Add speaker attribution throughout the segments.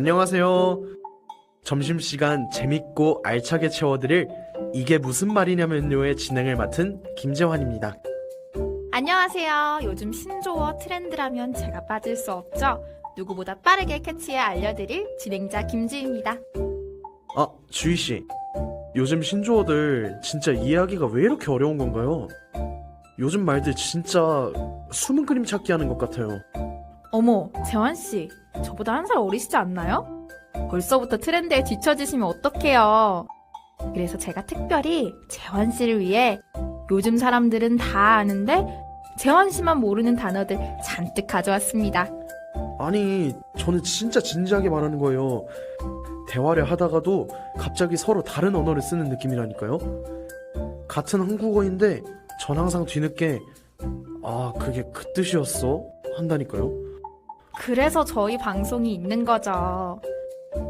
Speaker 1: 안녕하세요. 점심시간 재밌고 알차게 채워드릴 이게 무슨 말이냐면요의 진행을 맡은 김재환입니다.
Speaker 2: 안녕하세요. 요즘 신조어 트렌드라면 제가 빠질 수 없죠. 누구보다 빠르게 캐치해 알려드릴 진행자 김지입니다.
Speaker 1: 아, 주희 씨. 요즘 신조어들 진짜 이해하기가 왜 이렇게 어려운 건가요? 요즘 말들 진짜 숨은 그림 찾기 하는 것 같아요.
Speaker 2: 어머, 재환 씨, 저보다 한 살 어리시지 않나요? 벌써부터 트렌드에 뒤처지시면 어떡해요. 그래서 제가 특별히 재환 씨를 위해 요즘 사람들은 다 아는데 재환 씨만 모르는 단어들 잔뜩 가져왔습니다.
Speaker 1: 아니, 저는 진짜 진지하게 말하는 거예요. 대화를 하다가도 갑자기 서로 다른 언어를 쓰는 느낌이라니까요. 같은 한국어인데 전 항상 뒤늦게 아, 그게 그 뜻이었어? 한다니까요.
Speaker 2: 그래서 저희 방송이 있는 거죠.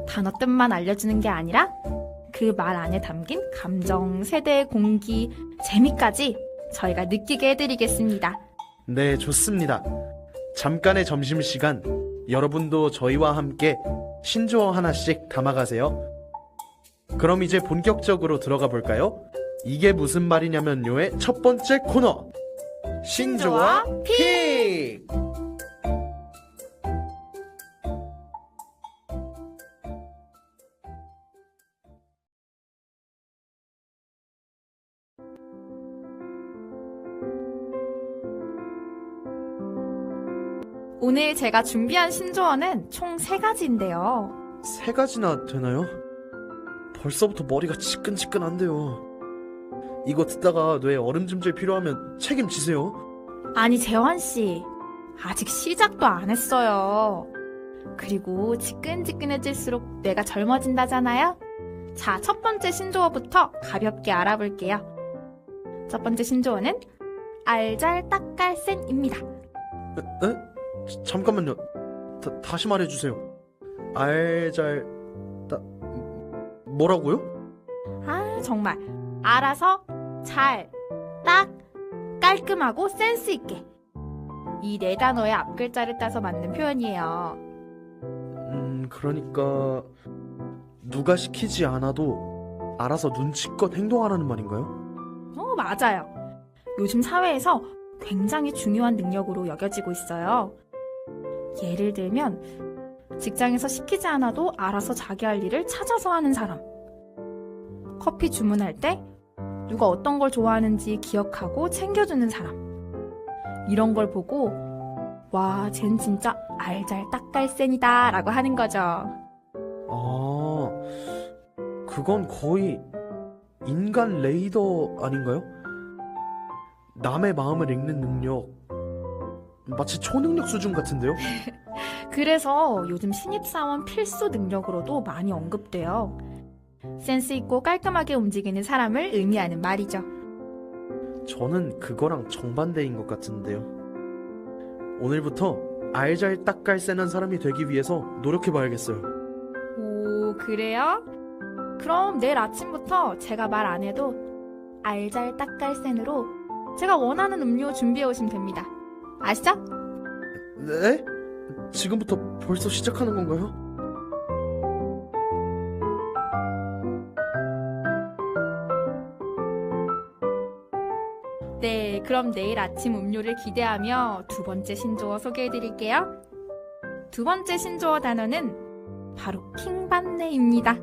Speaker 2: 단어 뜻만 알려주는 게 아니라 그 말 안에 담긴 감정, 세대, 공기, 재미까지 저희가 느끼게 해드리겠습니다.
Speaker 1: 네, 좋습니다. 잠깐의 점심시간, 여러분도 저희와 함께 신조어 하나씩 담아가세요. 그럼 이제 본격적으로 들어가 볼까요? 이게 무슨 말이냐면요의 첫 번째 코너! 신조어 픽!
Speaker 2: 오늘 제가 준비한 신조어는 총 세가지인데요
Speaker 1: 세 가지나 되나요? 벌써부터 머리가 지끈지끈한데요. 이거 듣다가 뇌에 얼음 찜질 필요하면 책임지세요.
Speaker 2: 아니, 재환씨. 아직 시작도 안 했어요. 그리고 지끈지끈해질수록 뇌가 젊어진다잖아요? 자, 첫 번째 신조어부터 가볍게 알아볼게요. 첫 번째 신조어는 알잘딱깔센입니다.
Speaker 1: 에? 잠깐만요. 다, 다시 말해주세요. 알잘 따 뭐라고요?
Speaker 2: 아, 정말. 알아서 잘, 딱, 깔끔하고 센스 있게. 이 네 단어의 앞 글자를 따서 만든 표현이에요.
Speaker 1: 음 그러니까 누가 시키지 않아도 알아서 눈치껏 행동하라는 말인가요?
Speaker 2: 어, 맞아요. 요즘 사회에서 굉장히 중요한 능력으로 여겨지고 있어요. 예를 들면, 직장에서 시키지 않아도 알아서 자기 할 일을 찾아서 하는 사람. 커피 주문할 때 누가 어떤 걸 좋아하는지 기억하고 챙겨주는 사람. 이런 걸 보고, 와, 쟨 진짜 알잘딱깔센이다 라고 하는 거죠.
Speaker 1: 아 그건 거의 인간 레이더 아닌가요? 남의 마음을 읽는 능력 마치 초능력 수준 같은데요?
Speaker 2: 그래서 요즘 신입사원 필수 능력으로도 많이 언급돼요. 센스 있고 깔끔하게 움직이는 사람을 의미하는 말이죠.
Speaker 1: 저는 그거랑 정반대인 것 같은데요. 오늘부터 알잘딱깔센한 사람이 되기 위해서 노력해봐야겠어요.
Speaker 2: 오, 그래요? 그럼 내일 아침부터 제가 말 안 해도 알잘딱깔센으로 제가 원하는 음료 준비해 오시면 됩니다. 아시죠?
Speaker 1: 네? 지금부터 벌써 시작하는 건가요?
Speaker 2: 네, 그럼 내일 아침 음료를 기대하며 두 번째 신조어 소개해 드릴게요. 두 번째 신조어 단어는 바로 킹받네입니다.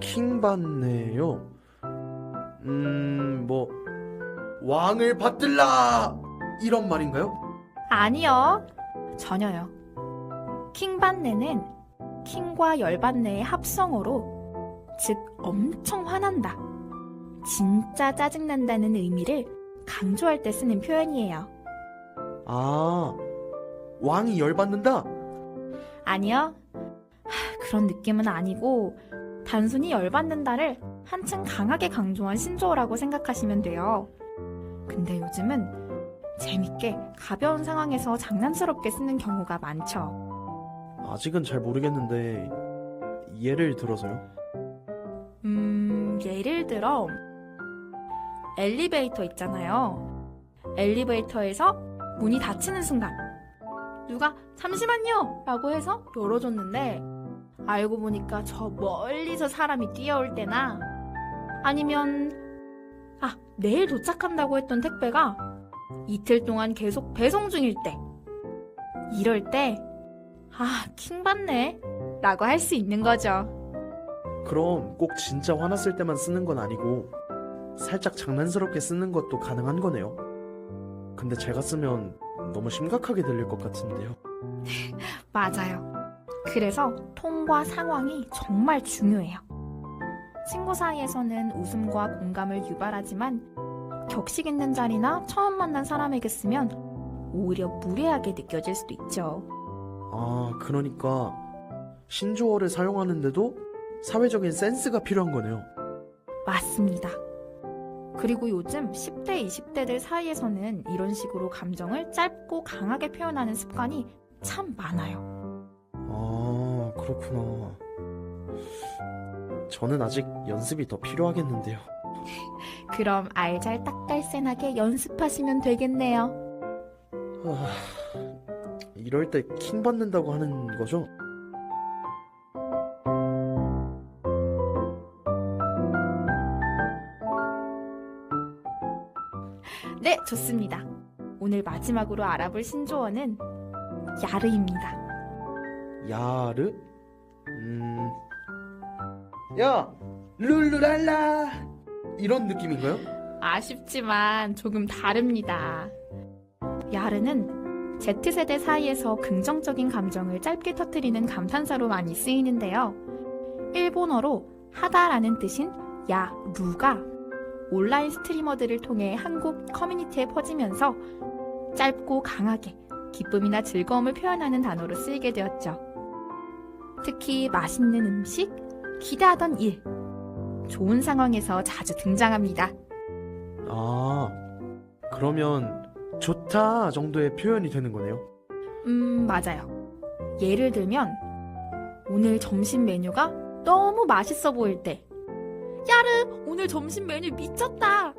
Speaker 1: 킹받네요. 음, 뭐 왕을 받들라 이런 말인가요?
Speaker 2: 아니요. 전혀요. 킹받네는 킹과 열받네의 합성어로 즉 엄청 화난다. 진짜 짜증난다는 의미를 강조할 때 쓰는 표현이에요.
Speaker 1: 아, 왕이 열받는다.
Speaker 2: 아니요. 하, 그런 느낌은 아니고 단순히 열받는다를 한층 강하게 강조한 신조어라고 생각하시면 돼요. 근데 요즘은 재밌게 가벼운 상황에서 장난스럽게 쓰는 경우가 많죠.
Speaker 1: 아직은 잘 모르겠는데 예를 들어서요.
Speaker 2: 음, 예를 들어, 엘리베이터 있잖아요. 엘리베이터에서 문이 닫히는 순간, 누가 잠시만요! 라고 해서 열어줬는데, 알고 보니까 저 멀리서 사람이 뛰어올 때나 아니면 아, 내일 도착한다고 했던 택배가 이틀 동안 계속 배송 중일 때 이럴 때 아, 킹받네 라고 할 수 있는 거죠.
Speaker 1: 그럼 꼭 진짜 화났을 때만 쓰는 건 아니고 살짝 장난스럽게 쓰는 것도 가능한 거네요. 근데 제가 쓰면 너무 심각하게 들릴 것 같은데요.
Speaker 2: 맞아요. 그래서 톤과 상황이 정말 중요해요. 친구 사이에서는 웃음과 공감을 유발하지만 격식 있는 자리나 처음 만난 사람에게 쓰면 오히려 무례하게 느껴질 수도 있죠.
Speaker 1: 아, 그러니까 신조어를 사용하는데도 사회적인 센스가 필요한 거네요.
Speaker 2: 맞습니다. 그리고 요즘 10대, 20대들 사이에서는 이런 식으로 감정을 짧고 강하게 표현하는 습관이 참 많아요.
Speaker 1: 아, 그렇구나. 저는 아직 연습이 더 필요하겠는데요.
Speaker 2: 그럼 알잘딱달센하게 연습하시면 되겠네요.
Speaker 1: 아, 이럴 때 킹 받는다고 하는 거죠?
Speaker 2: 네, 좋습니다. 오늘 마지막으로 알아볼 신조어는 야르입니다.
Speaker 1: 야르? 음. 야! 룰루랄라! 이런 느낌인가요?
Speaker 2: 아쉽지만 조금 다릅니다. 야르는 Z세대 사이에서 긍정적인 감정을 짧게 터뜨리는 감탄사로 많이 쓰이는데요. 일본어로 하다라는 뜻인 야루가 온라인 스트리머들을 통해 한국 커뮤니티에 퍼지면서 짧고 강하게 기쁨이나 즐거움을 표현하는 단어로 쓰이게 되었죠. 특히 맛있는 음식, 기대하던 일, 좋은 상황에서 자주 등장합니다.
Speaker 1: 아, 그러면 좋다 정도의 표현이 되는 거네요.
Speaker 2: 음, 맞아요. 예를 들면, 오늘 점심 메뉴가 너무 맛있어 보일 때, 야르, 오늘 점심 메뉴 미쳤다!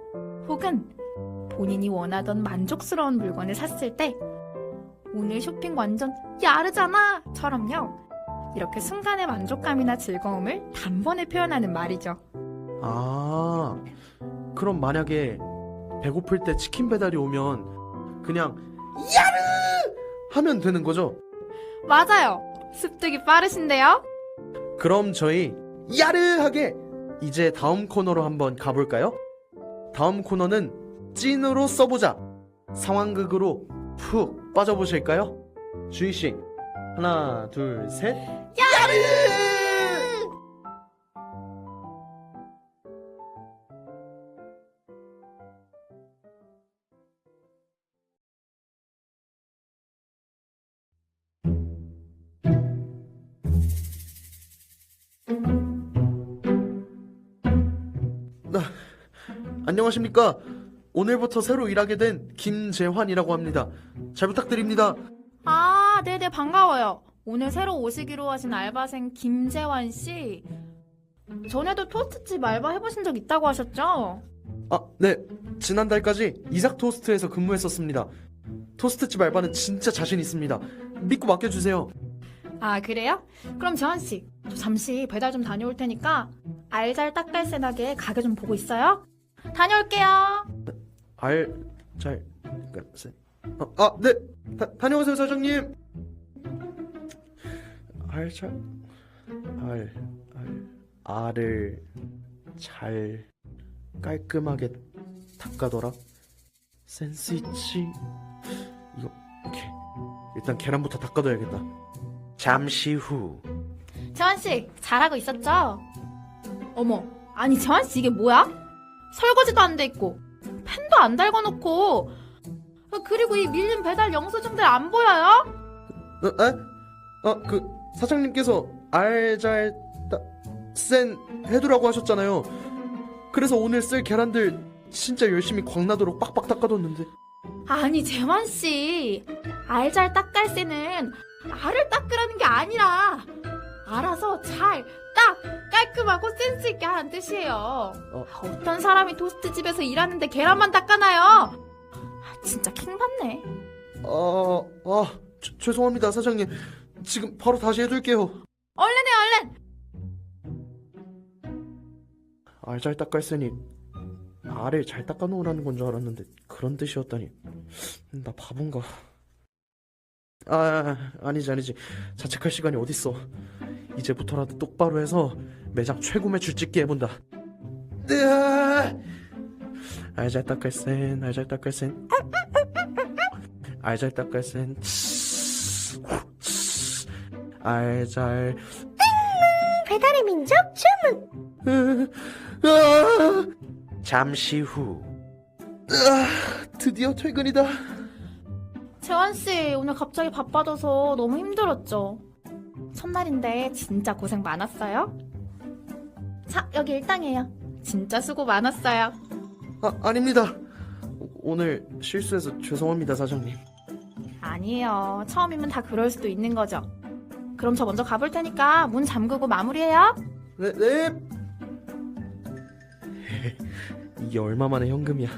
Speaker 2: 혹은, 본인이 원하던 만족스러운 물건을 샀을 때, 오늘 쇼핑 완전 야르잖아! 처럼요. 이렇게 순간의 만족감이나 즐거움을 단번에 표현하는 말이죠.
Speaker 1: 아, 그럼 만약에 배고플 때 치킨 배달이 오면 그냥 야르! 하면 되는 거죠?
Speaker 2: 맞아요! 습득이 빠르신데요?
Speaker 1: 그럼 저희 야르하게 이제 다음 코너로 한번 가볼까요? 다음 코너는 찐으로 써보자. 상황극으로 푹 빠져보실까요? 주희 씨, 하나, 둘, 셋. 야르! 안녕하십니까? 오늘부터 새로 일하게 된 김재환이라고 합니다. 잘 부탁드립니다.
Speaker 2: 아, 네네, 반가워요. 오늘 새로 오시기로 하신 알바생 김재환 씨. 전에도 토스트집 알바 해보신 적 있다고 하셨죠?
Speaker 1: 아, 네. 지난달까지 이삭 토스트에서 근무했었습니다. 토스트집 알바는 진짜 자신 있습니다. 믿고 맡겨주세요.
Speaker 2: 아, 그래요? 그럼 재환 씨, 저 잠시 배달 좀 다녀올 테니까 알잘 딱달센하게 가게 좀 보고 있어요. 다녀올게요.
Speaker 1: 알, 잘, 그러니까, 세- 어, 아, 네. 다, 다녀오세요, 사장님. 알, 잘, 알, 알, 알을 잘 깔끔하게 닦아더라. 센스 있지. 이거, 오케이. 일단 계란부터 닦아둬야겠다. 잠시 후.
Speaker 2: 재환 씨, 잘하고 있었죠? 어머, 아니 재환 씨 이게 뭐야? 설거지도 안 돼 있고 펜도 안 달궈놓고 어, 그리고 이 밀린 배달 영수증들 안 보여요?
Speaker 1: 어, 에? 아, 그 사장님께서 알잘 센 해두라고 하셨잖아요. 그래서 오늘 쓸 계란들 진짜 열심히 광나도록 빡빡 닦아뒀는데.
Speaker 2: 아니 재환 씨, 알잘 닦갈새는 알을 닦으라는 게 아니라 알아서 잘, 딱, 깔끔하고 센스 있게 하라는 뜻이에요.
Speaker 1: 어.
Speaker 2: 어떤 사람이 토스트 집에서 일하는데 계란만 닦아놔요? 아, 진짜 킹받네.
Speaker 1: 아, 아, 죄- 죄송합니다, 사장님. 지금 바로 다시 해둘게요.
Speaker 2: 얼른 해, 얼른!
Speaker 1: 알잘 닦을세니 알을 잘 닦아 놓으라는 건 줄 알았는데 그런 뜻이었다니 나 바본가 아 아니지 아니지 자책할 시간이 어딨어 이제부터라도 똑바로 해서 매장 최고 매출 찍게 해본다 알잘 닦을센 알잘 닦을센 알잘 닦을센 알잘
Speaker 3: 배달의 민족 주문.
Speaker 1: 아, 잠시 후. 아, 드디어 퇴근이다.
Speaker 2: 재환 씨, 오늘 갑자기 바빠져서 너무 힘들었죠? 첫날인데 진짜 고생 많았어요? 자, 여기 일당이에요. 진짜 수고 많았어요.
Speaker 1: 아, 아닙니다. 오늘 실수해서 죄송합니다, 사장님.
Speaker 2: 아니에요. 처음이면 다 그럴 수도 있는 거죠. 그럼 저 먼저 가볼 테니까 문 잠그고 마무리해요.
Speaker 1: 네, 네. 이게 얼마만의 현금이야.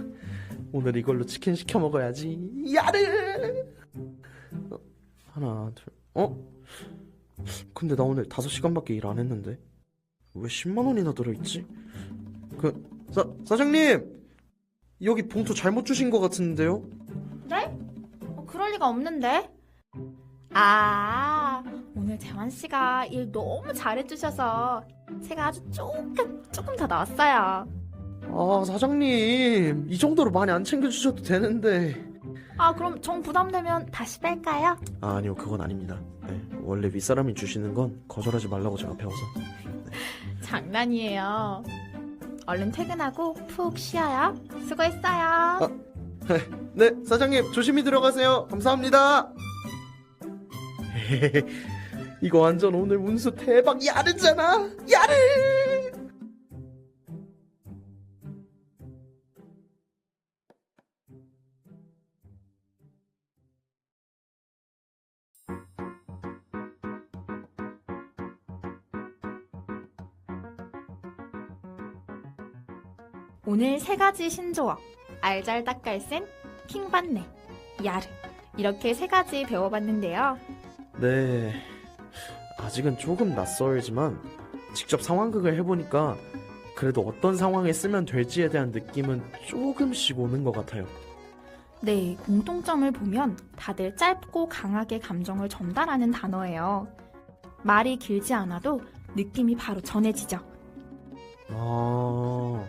Speaker 1: 오늘 이걸로 치킨 시켜 먹어야지. 야르! 어, 하나, 둘, 어? 근데 나 오늘 5시간밖에 일 안 했는데. 왜 10만 원이나 들어있지? 그, 사, 사장님! 여기 봉투 잘못 주신 것 같은데요?
Speaker 2: 네? 어, 그럴 리가 없는데. 아, 오늘 재환 씨가 일 너무 잘해주셔서 제가 아주 조금, 조금 더 넣었어요.
Speaker 1: 아, 사장님. 이 정도로 많이 안 챙겨주셔도 되는데.
Speaker 2: 아, 그럼 정 부담되면 다시 뺄까요?
Speaker 1: 아, 아니요, 그건 아닙니다. 네, 원래 윗사람이 주시는 건 거절하지 말라고 제가 배워서.
Speaker 2: 장난이에요. 얼른 퇴근하고 푹 쉬어요. 수고했어요.
Speaker 1: 네, 사장님, 조심히 들어가세요. 감사합니다. 이거 완전 오늘 운수 대박 야르잖아. 야르!
Speaker 2: 오늘 세 가지 신조어. 알잘 닦갈센, 킹받네, 야르. 이렇게 세 가지 배워봤는데요.
Speaker 1: 네. 아직은 조금 낯설지만 직접 상황극을 해보니까 그래도 어떤 상황에 쓰면 될지에 대한 느낌은 조금씩 오는 것 같아요.
Speaker 2: 네, 공통점을 보면 다들 짧고 강하게 감정을 전달하는 단어예요. 말이 길지 않아도 느낌이 바로 전해지죠.
Speaker 1: 아,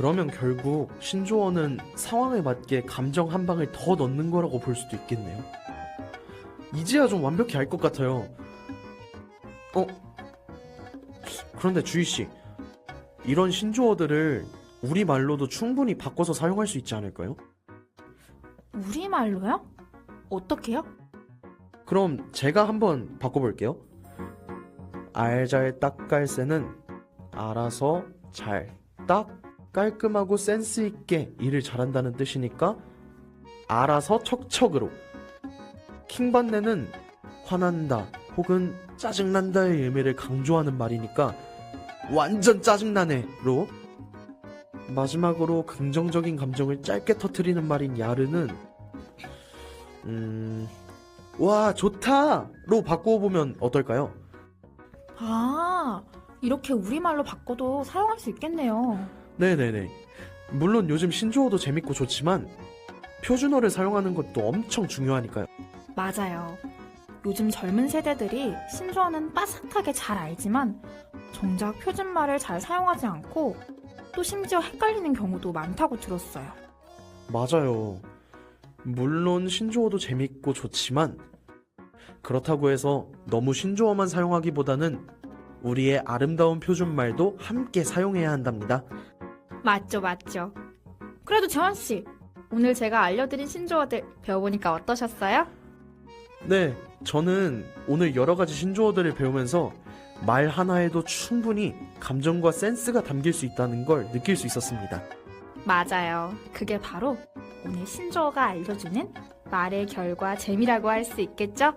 Speaker 1: 그러면 결국 신조어는 상황에 맞게 감정 한 방을 더 넣는 거라고 볼 수도 있겠네요. 이제야 좀 완벽히 알 것 같아요. 어? 그런데 주희씨, 이런 신조어들을 우리말로도 충분히 바꿔서 사용할 수 있지 않을까요?
Speaker 2: 우리말로요? 어떻게요?
Speaker 1: 그럼 제가 한번 바꿔볼게요. 알잘 딱깔새는 알아서 잘, 딱, 깔끔하고 센스 있게 일을 잘한다는 뜻이니까 알아서 척척으로. 킹받네는 화난다 혹은 짜증난다의 의미를 강조하는 말이니까 완전 짜증나네로. 마지막으로 긍정적인 감정을 짧게 터트리는 말인 야르는 음, 와, 좋다! 로 바꾸어 보면 어떨까요?
Speaker 2: 아, 이렇게 우리말로 바꿔도 사용할 수 있겠네요.
Speaker 1: 네네네. 물론 요즘 신조어도 재밌고 좋지만, 표준어를 사용하는 것도 엄청 중요하니까요.
Speaker 2: 맞아요. 요즘 젊은 세대들이 신조어는 빠삭하게 잘 알지만 정작 표준말을 잘 사용하지 않고 또 심지어 헷갈리는 경우도 많다고 들었어요.
Speaker 1: 맞아요. 물론 신조어도 재밌고 좋지만, 그렇다고 해서 너무 신조어만 사용하기보다는 우리의 아름다운 표준말도 함께 사용해야 한답니다.
Speaker 2: 맞죠, 맞죠. 그래도 재환 씨, 오늘 제가 알려드린 신조어들 배워보니까 어떠셨어요?
Speaker 1: 네, 저는 오늘 여러 가지 신조어들을 배우면서 말 하나에도 충분히 감정과 센스가 담길 수 있다는 걸 느낄 수 있었습니다.
Speaker 2: 맞아요. 그게 바로 오늘 신조어가 알려주는 말의 결과 재미라고 할 수 있겠죠?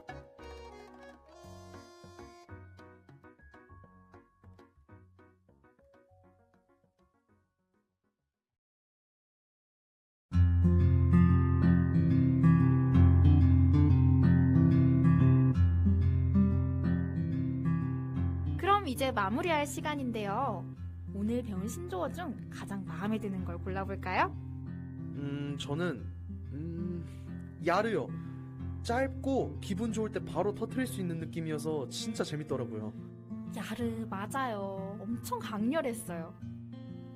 Speaker 2: 마무리할 시간인데요. 오늘 배운 신조어 중 가장 마음에 드는 걸 골라볼까요?
Speaker 1: 음, 저는 음, 야르요. 짧고 기분 좋을 때 바로 터트릴 수 있는 느낌이어서 진짜 재밌더라고요.
Speaker 2: 야르, 맞아요. 엄청 강렬했어요.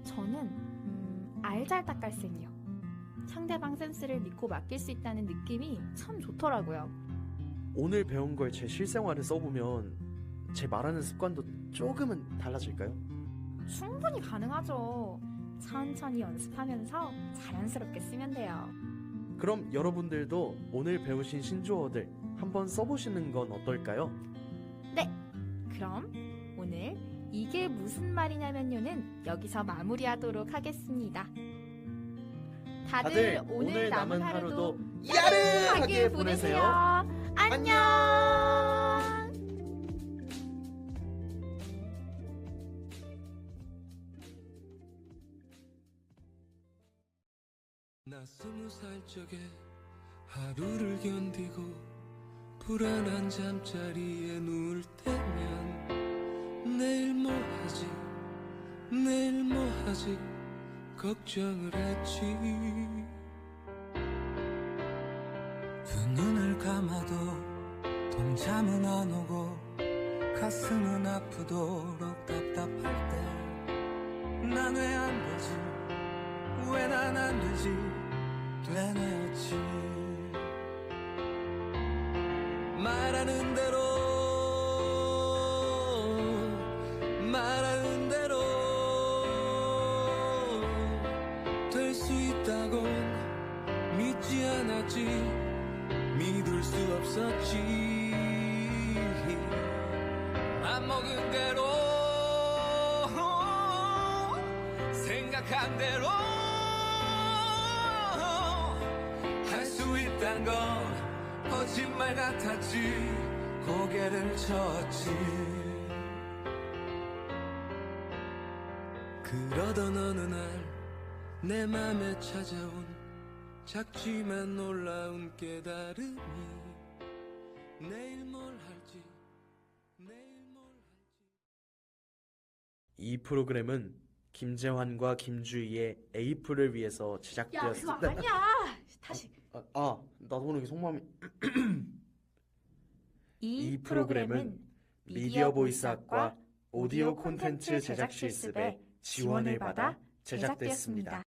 Speaker 2: 저는, 음, 알잘딱갈센이요. 상대방 센스를 믿고 맡길 수 있다는 느낌이 참 좋더라고요.
Speaker 1: 오늘 배운 걸 제 실생활에 써보면 제 말하는 습관도 조금은 달라질까요?
Speaker 2: 충분히 가능하죠. 천천히 연습하면서 자연스럽게 쓰면 돼요.
Speaker 1: 그럼 여러분들도 오늘 배우신 신조어들 한번 써보시는 건 어떨까요?
Speaker 2: 그럼 오늘 이게 무슨 말이냐면요는 여기서 마무리하도록 하겠습니다. 다들, 오늘, 남은 하루도
Speaker 1: 야르하게 보내세요.
Speaker 2: 안녕.
Speaker 4: 나 스무 살 적에 하루를 견디고 불안한 잠자리에 누울 때면 내일 뭐 하지? 내일 뭐 하지? 걱정을 했지. 두 눈을 감아도 동참은 안 오고 가슴은 아프도록 답답할 때 난 왜 안 되지? 왜 난 안 되지 되뇌었지. 말하는 대로 말하는 대로 될 수 있다고 믿지 않았지. 믿을 수 없었지. 맘 먹은 대로 생각한 대로 할 수 있단 건 거짓말 같았지 고개를 쳤지 그러던 어느 날 내 맘에 찾아온 작지만 놀라운 깨달음이 내일 뭘 할지 내일 뭘 할지
Speaker 1: 이 프로그램은 김재환과 김주희의 에이프를 위해서
Speaker 2: 야, 그거
Speaker 1: 제작되었습니다.
Speaker 2: 아니야. 다시.
Speaker 1: 아, 아, 나도 모르게 속마음이
Speaker 2: 이,
Speaker 1: 이 프로그램은 미디어 보이스학과 오디오 콘텐츠 제작 실습에 지원을 받아 제작됐습니다.